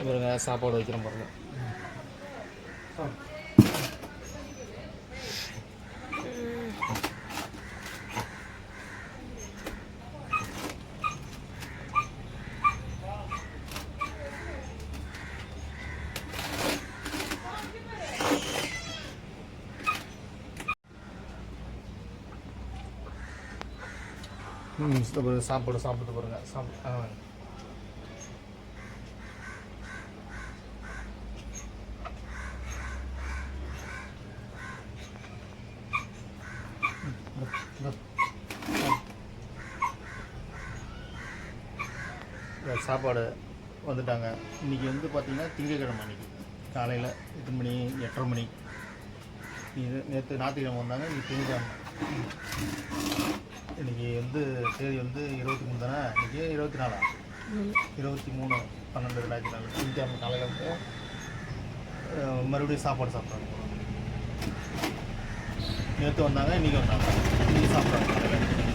இவருங்க சாப்பாடு வைக்கிறோம் பாருங்க. ம் சாப்பாடு சாப்பிட்டு பாருங்க. சாப்பிட்டு சாப்பாடு வந்துட்டாங்க. இன்றைக்கி வந்து பார்த்திங்கன்னா திங்கக்கிழமை அன்றைக்கி காலையில் எட்டு மணி எட்டரை மணி. இது நேற்று ஞாயிற்றுக்கிழமை வந்தாங்க இன்றைக்கி திங்கக்கிழமை இன்றைக்கி வந்து தேதி வந்து இருபத்தி மூணு தானே? இன்றைக்கி இருபத்தி நாலா? இருபத்தி மூணு பன்னெண்டு ரெண்டாயிரத்தி நாலு. திங்கக்கிழமை காலையில் வந்து மறுபடியும் சாப்பாடு சாப்பிட்றாங்க நேற்று வந்தாங்க இன்றைக்கி வந்தாங்க. இன்றைக்கி சாப்பிட்றாங்க